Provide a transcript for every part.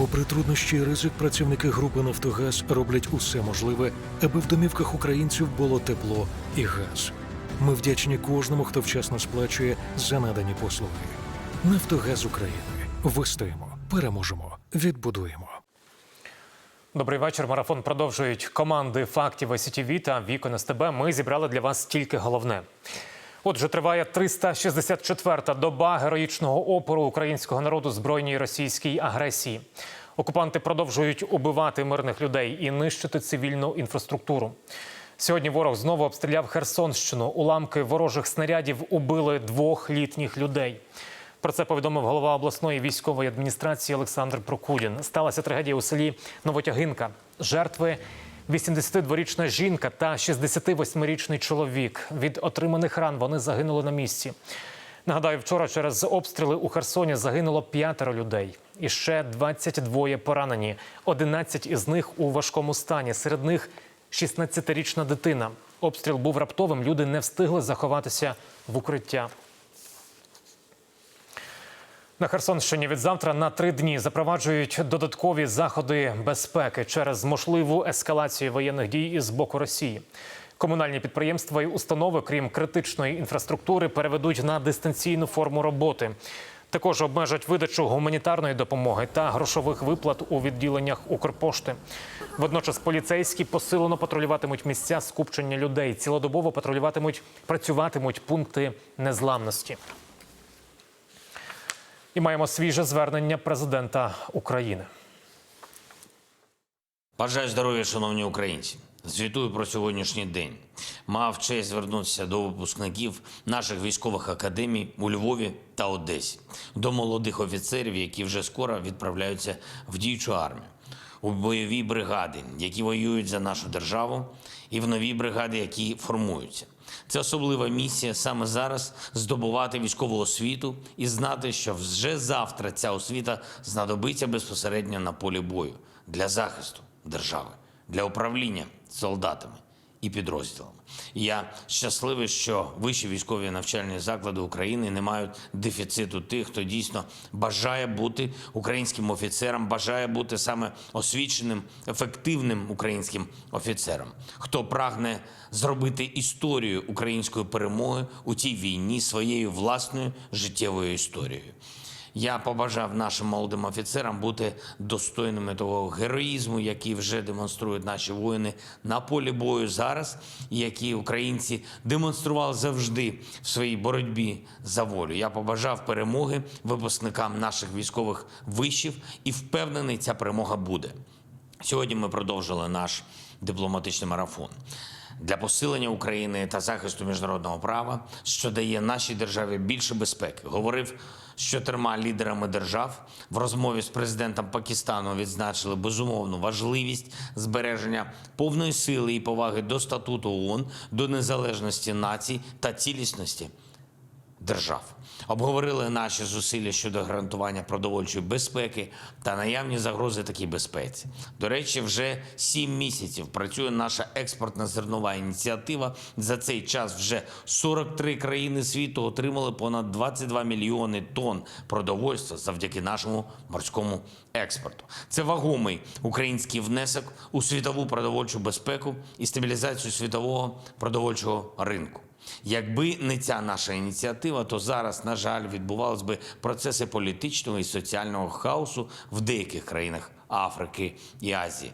Попри труднощі і ризик, працівники групи Нафтогаз роблять усе можливе, аби в домівках українців було тепло і газ. Ми вдячні кожному, хто вчасно сплачує за надані послуги. Нафтогаз України. Вистоїмо, переможемо, відбудуємо. Добрий вечір. Марафон продовжують команди фактів СІТВ та Вікон СТБ. Ми зібрали для вас тільки головне. Отже, триває 364-та доба героїчного опору українського народу збройній російській агресії. Окупанти продовжують убивати мирних людей і нищити цивільну інфраструктуру. Сьогодні ворог знову обстріляв Херсонщину. Уламки ворожих снарядів убили двох літніх людей. Про це повідомив голова обласної військової адміністрації Олександр Прокудін. Сталася трагедія у селі Новотягинка. Жертви 82-річна жінка та 68-річний чоловік. Від отриманих ран вони загинули на місці. Нагадаю, вчора через обстріли у Херсоні загинуло п'ятеро людей. І ще 22 поранені. 11 із них у важкому стані. Серед них 16-річна дитина. Обстріл був раптовим. Люди не встигли заховатися в укриття. На Херсонщині від завтра на три дні запроваджують додаткові заходи безпеки через можливу ескалацію воєнних дій із боку Росії. Комунальні підприємства і установи, крім критичної інфраструктури, переведуть на дистанційну форму роботи. Також обмежать видачу гуманітарної допомоги та грошових виплат у відділеннях Укрпошти. Водночас поліцейські посилено патрулюватимуть місця скупчення людей. Цілодобово патрулюватимуть, працюватимуть пункти незламності. І маємо свіже звернення президента України. Бажаю здоров'я, шановні українці. Звітую про сьогоднішній день. Мав честь звернутися до випускників наших військових академій у Львові та Одесі, до молодих офіцерів, які вже скоро відправляються в діючу армію, у бойові бригади, які воюють за нашу державу, і в нові бригади, які формуються. Це особлива місія саме зараз здобувати військову освіту і знати, що вже завтра ця освіта знадобиться безпосередньо на полі бою для захисту держави, для управління солдатами і підрозділами. Я щасливий, що вищі військові навчальні заклади України не мають дефіциту тих, хто дійсно бажає бути українським офіцером, бажає бути саме освіченим, ефективним українським офіцером, хто прагне зробити історію української перемоги у цій війні своєю власною життєвою історією. Я побажав нашим молодим офіцерам бути достойними того героїзму, який вже демонструють наші воїни на полі бою зараз, які українці демонстрували завжди в своїй боротьбі за волю. Я побажав перемоги випускникам наших військових вишів і впевнений, ця перемога буде. Сьогодні ми продовжили наш дипломатичний марафон для посилення України та захисту міжнародного права, що дає нашій державі більше безпеки. Говорив з чотирма лідерами держав в розмові з президентом Пакистану. Відзначили безумовну важливість збереження повної сили і поваги до статуту ООН, до незалежності націй та цілісності держав. Обговорили наші зусилля щодо гарантування продовольчої безпеки та наявні загрози такій безпеці. До речі, вже сім місяців працює наша експортна зернова ініціатива. За цей час вже 43 країни світу отримали понад 22 мільйони тонн продовольства завдяки нашому морському експорту. Це вагомий український внесок у світову продовольчу безпеку і стабілізацію світового продовольчого ринку. Якби не ця наша ініціатива, то зараз, на жаль, відбувалися би процеси політичного і соціального хаосу в деяких країнах Африки і Азії.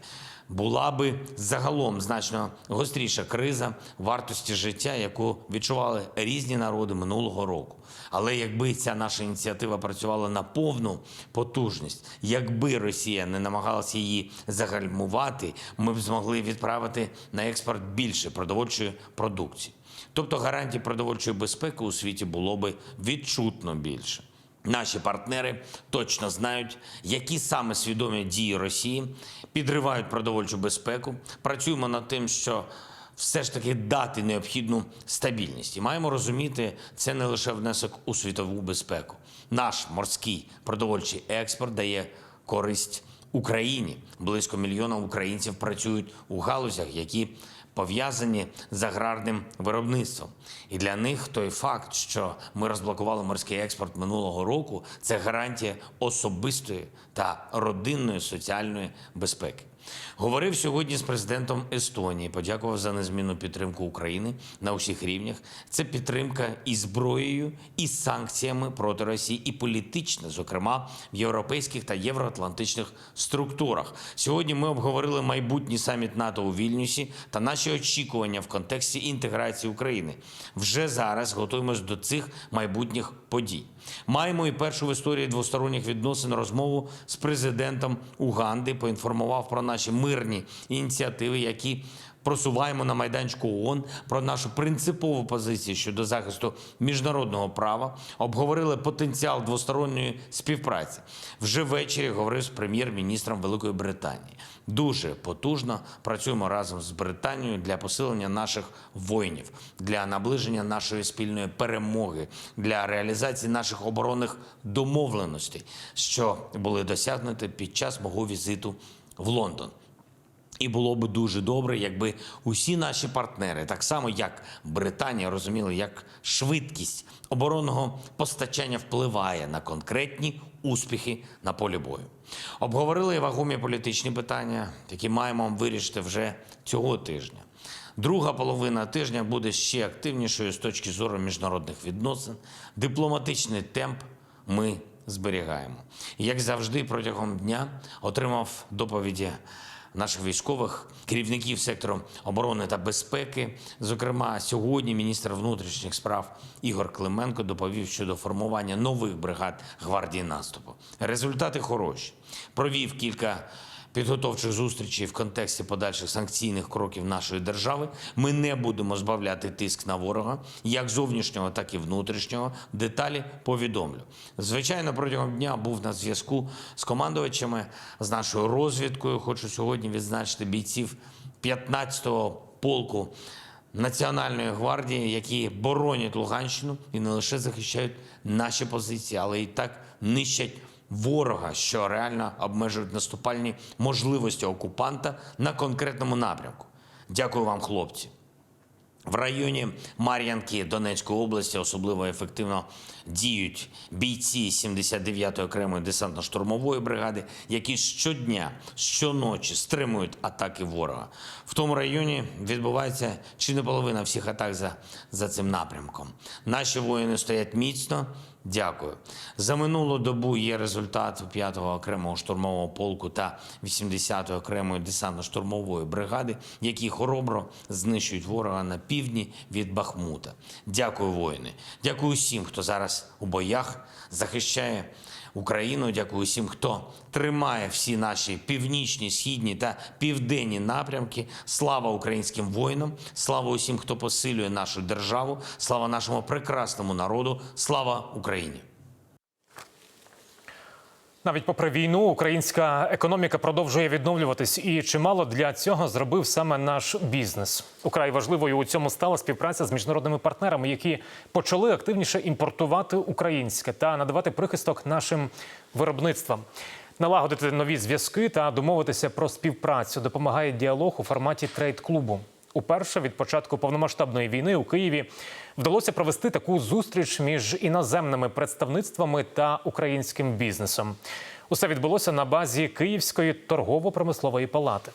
Була би загалом значно гостріша криза вартості життя, яку відчували різні народи минулого року. Але якби ця наша ініціатива працювала на повну потужність, якби Росія не намагалася її загальмувати, ми б змогли відправити на експорт більше продовольчої продукції. Тобто гарантій продовольчої безпеки у світі було би відчутно більше. Наші партнери точно знають, які саме свідомі дії Росії підривають продовольчу безпеку. Працюємо над тим, що все ж таки дати необхідну стабільність. І маємо розуміти, це не лише внесок у світову безпеку. Наш морський продовольчий експорт дає користь Україні. Близько мільйона українців працюють у галузях, які пов'язані з аграрним виробництвом. І для них той факт, що ми розблокували морський експорт минулого року, це гарантія особистої та родинної соціальної безпеки. Говорив сьогодні з президентом Естонії, подякував за незмінну підтримку України на усіх рівнях. Це підтримка і зброєю, і санкціями проти Росії, і політична, зокрема в європейських та євроатлантичних структурах. Сьогодні ми обговорили майбутній саміт НАТО у Вільнюсі та наші очікування в контексті інтеграції України. Вже зараз готуємось до цих майбутніх подій. Маємо і першу в історії двосторонніх відносин розмову з президентом Уганди. Поінформував про наші мирні ініціативи, які просуваємо на майданчику ООН, про нашу принципову позицію щодо захисту міжнародного права. Обговорили потенціал двосторонньої співпраці. Вже ввечері говорив з прем'єр-міністром Великої Британії. Дуже потужно працюємо разом з Британією для посилення наших воїнів, для наближення нашої спільної перемоги, для реалізації наших оборонних домовленостей, що були досягнуті під час мого візиту в Лондон. І було би дуже добре, якби усі наші партнери, так само як Британія, розуміли, як швидкість оборонного постачання впливає на конкретні успіхи на полі бою. Обговорили вагомі політичні питання, які маємо вирішити вже цього тижня. Друга половина тижня буде ще активнішою з точки зору міжнародних відносин. Дипломатичний темп ми зберігаємо. Як завжди, протягом дня отримав доповіді наших військових керівників сектору оборони та безпеки. Зокрема, сьогодні міністр внутрішніх справ Ігор Клименко доповів щодо формування нових бригад гвардії наступу. Результати хороші. Провів кілька підготовчих зустрічей в контексті подальших санкційних кроків нашої держави. Ми не будемо збавляти тиск на ворога, як зовнішнього, так і внутрішнього. Деталі повідомлю. Звичайно, протягом дня був на зв'язку з командувачами, з нашою розвідкою. Хочу сьогодні відзначити бійців 15-го полку. Національної гвардії, які боронять Луганщину і не лише захищають наші позиції, але і так нищать ворога, що реально обмежують наступальні можливості окупанта на конкретному напрямку. Дякую вам, хлопці. В районі Мар'янки Донецької області особливо ефективно діють бійці 79-ї окремої десантно-штурмової бригади, які щодня, щоночі стримують атаки ворога. В тому районі відбувається чи не половина всіх атак за, за цим напрямком. Наші воїни стоять міцно. Дякую. За минулу добу є результат 5-го окремого штурмового полку та 80-ї окремої десантно-штурмової бригади, які хоробро знищують ворога на півдні від Бахмута. Дякую, воїни. Дякую всім, хто зараз у боях захищає Україну. Дякую всім, хто тримає всі наші північні, східні та південні напрямки. Слава українським воїнам! Слава усім, хто посилює нашу державу. Слава нашому прекрасному народу! Слава Україні! Навіть попри війну, українська економіка продовжує відновлюватись, і чимало для цього зробив саме наш бізнес. Украй важливою у цьому стала співпраця з міжнародними партнерами, які почали активніше імпортувати українське та надавати прихисток нашим виробництвам. Налагодити нові зв'язки та домовитися про співпрацю допомагає діалог у форматі трейд-клубу. Уперше від початку повномасштабної війни у Києві вдалося провести таку зустріч між іноземними представництвами та українським бізнесом. Усе відбулося на базі Київської торгово-промислової палати.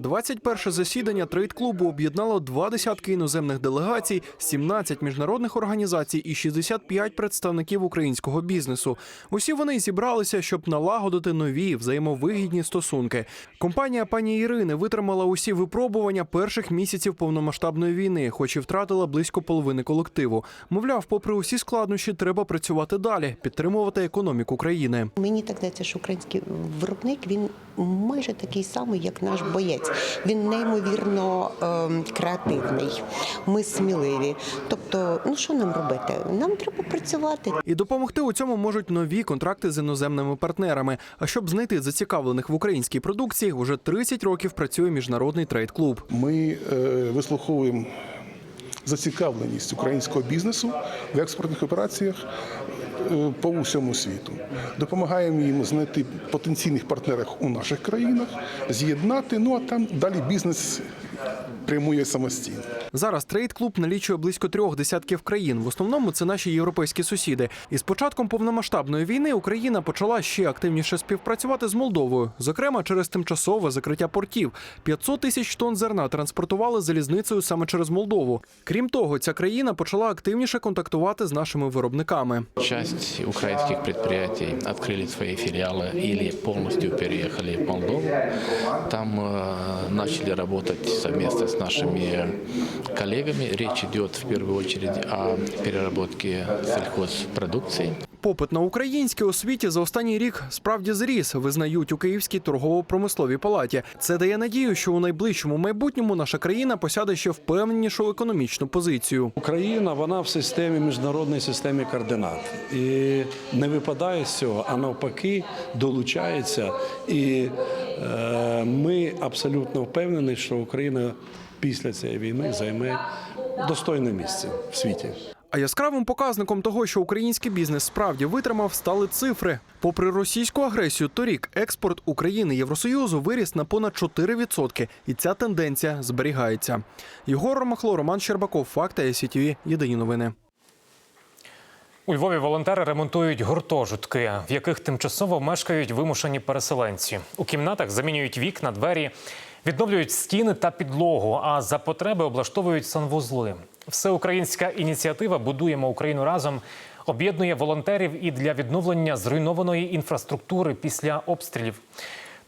21 засідання трейд-клубу об'єднало два десятки іноземних делегацій, 17 міжнародних організацій і 65 представників українського бізнесу. Усі вони зібралися, щоб налагодити нові взаємовигідні стосунки. Компанія пані Ірини витримала усі випробування перших місяців повномасштабної війни, хоч і втратила близько половини колективу. Мовляв, попри усі складнощі, треба працювати далі, підтримувати економіку країни. Мені так здається, що український виробник він майже такий самий, як наш боєць. Він неймовірно ем, креативний. Ми сміливі. Тобто, ну що нам робити? Нам треба працювати. І допомогти у цьому можуть нові контракти з іноземними партнерами. А щоб знайти зацікавлених в українській продукції, уже 30 років працює міжнародний трейд-клуб. Ми е, вислуховуємо зацікавленість українського бізнесу в експортних операціях е, по усьому світу. Допомагаємо їм знайти потенційних партнерів у наших країнах, з'єднати. Ну а там далі бізнес прямує самостійно. Зараз трейд-клуб налічує близько трьох десятків країн. В основному це наші європейські сусіди. І з початком повномасштабної війни Україна почала ще активніше співпрацювати з Молдовою, зокрема через тимчасове закриття портів. 500 тисяч тонн зерна транспортували залізницею саме через Молдову. Крім того, ця країна почала активніше контактувати з нашими виробниками. Часть украинских предприятий открыли свои филиалы или полностью переехали в Молдову. Там э, начали работать совместно с нашими коллегами. Речь идет в первую очередь о переработке сельхозпродукции. Попит на українське у світі за останній рік справді зріс, визнають у Київській торгово-промисловій палаті. Це дає надію, що у найближчому майбутньому наша країна посяде ще впевненішу економічну позицію. Україна вона в системі міжнародної системи координат і не випадає з цього, а навпаки долучається. І е, ми абсолютно впевнені, що Україна після цієї війни займе достойне місце в світі. А яскравим показником того, що український бізнес справді витримав, стали цифри. Попри російську агресію, торік експорт України Євросоюзу виріс на понад 4%. І ця тенденція зберігається. Єгор Ромахло, Роман Щербаков, Факти СІТВ. Єдині новини. У Львові волонтери ремонтують гуртожитки, в яких тимчасово мешкають вимушені переселенці. У кімнатах замінюють вікна, двері, відновлюють стіни та підлогу, а за потреби облаштовують санвузли. Всеукраїнська ініціатива Будуємо Україну разом об'єднує волонтерів і для відновлення зруйнованої інфраструктури після обстрілів.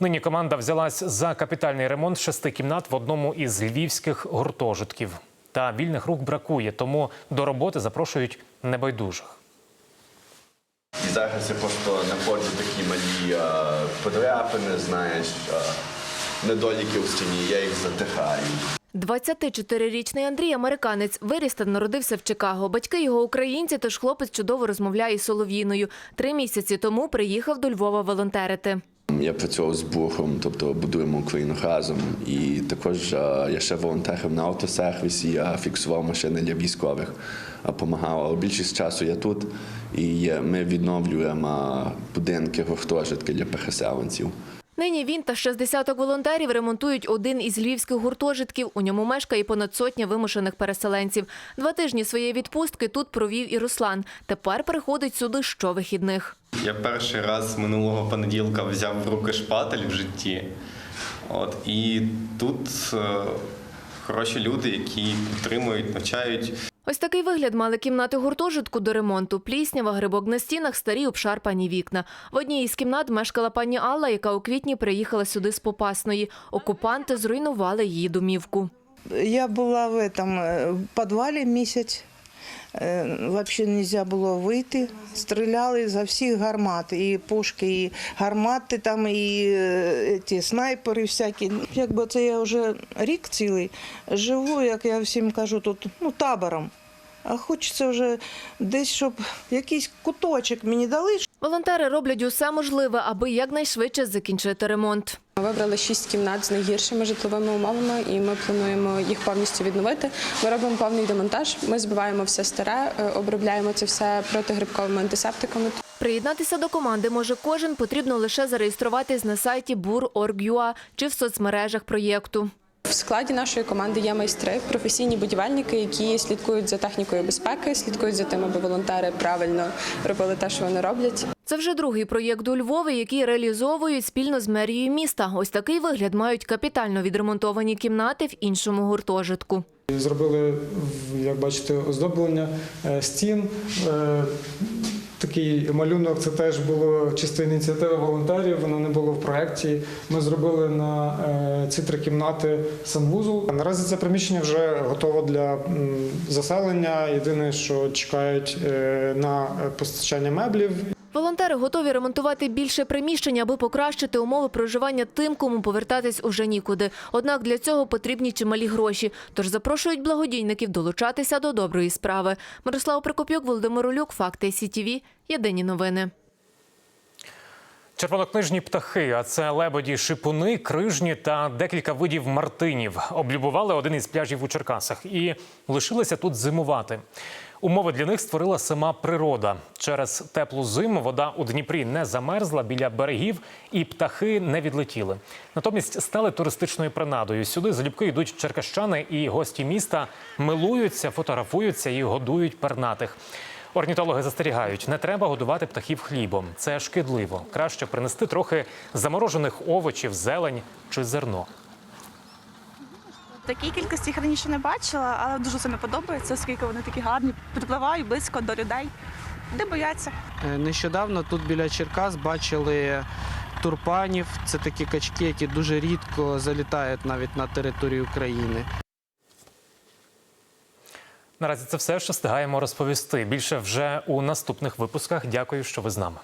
Нині команда взялась за капітальний ремонт шести кімнат в одному із львівських гуртожитків. Та вільних рук бракує, тому до роботи запрошують небайдужих. Зараз я просто знаходжу такі малі е, подряпини, знаєш, е, недоліки у стіні, я їх затихаю. 24-річний Андрій американець виріс та народився в Чикаго. Батьки його українці, тож хлопець чудово розмовляє із солов'їною. Три місяці тому приїхав до Львова волонтерити. Я працював з Бухом, тобто будуємо Україну разом. І також я ще волонтерив на автосервісі, я фіксував машини для військових, допомагав. Але більшість часу я тут і ми відновлюємо будинки, гуртожитки для переселенців. Нині він та ще з десяток волонтерів ремонтують один із львівських гуртожитків. У ньому мешкає понад сотня вимушених переселенців. Два тижні своєї відпустки тут провів і Руслан. Тепер приходить сюди щовихідних. Я перший раз минулого понеділка взяв в руки шпатель в житті. От, і тут е, хороші люди, які підтримують, навчають. Ось такий вигляд мали кімнати гуртожитку до ремонту. Пліснява, грибок на стінах, старі обшарпані вікна. В одній із кімнат мешкала пані Алла, яка у квітні приїхала сюди з Попасної. Окупанти зруйнували її домівку. Я була в этом е, підвалі місяць. Е, Взагалі не можна було вийти. Стріляли за всіх гармат. І пушки, і гармати, там, і е, ті снайпери всякі. Якби це я вже рік цілий живу, як я всім кажу, тут ну, табором. А хочеться вже десь, щоб якийсь куточок мені дали, Волонтери роблять усе можливе, аби якнайшвидше закінчити ремонт. Ми вибрали шість кімнат з найгіршими житловими умовами, і ми плануємо їх повністю відновити. Ми робимо повний демонтаж. Ми збиваємо все старе, е, обробляємо це все протигрибковими антисептиками. Приєднатися до команди може кожен, потрібно лише зареєструватись на сайті bur.org.ua чи в соцмережах проєкту. В складі нашої команди є майстри, професійні будівельники, які слідкують за технікою безпеки, слідкують за тим, аби волонтери правильно робили те, що вони роблять. Це вже другий проєкт у Львові, який реалізовують спільно з мерією міста. Ось такий вигляд мають капітально відремонтовані кімнати в іншому гуртожитку. Зробили, як бачите, оздоблення е, стін. Такий малюнок це теж було чисто ініціатива волонтерів, воно не було в проєкті. Ми зробили на е, ці три кімнати санвузол. Наразі це приміщення вже готово для заселення. Єдине, що чекають е, на постачання меблів. Волонтери готові ремонтувати більше приміщень, аби покращити умови проживання тим, кому повертатись уже нікуди. Однак для цього потрібні чималі гроші. Тож запрошують благодійників долучатися до доброї справи. Мирослава Прокопюк, Володимир Улюк, Факти СІТІВІ. Єдині новини. Червонокнижні птахи, а це лебеді, шипуни, крижні та декілька видів мартинів, облюбували один із пляжів у Черкасах і лишилися тут зимувати. Умови для них створила сама природа. Через теплу зиму вода у Дніпрі не замерзла біля берегів, і птахи не відлетіли. Натомість стали туристичною принадою. Сюди залюбки йдуть черкащани і гості міста милуються, фотографуються і годують пернатих. Орнітологи застерігають, не треба годувати птахів хлібом. Це шкідливо. Краще принести трохи заморожених овочів, зелень чи зерно. Такій кількості їх раніше не бачила, але дуже сильно подобається, оскільки вони такі гарні, підпливають близько до людей. Не бояться. Е, Нещодавно тут біля Черкас бачили турпанів. Це такі качки, які дуже рідко залітають навіть на територію України. Наразі це все, що встигаємо розповісти. Більше вже у наступних випусках. Дякую, що ви з нами.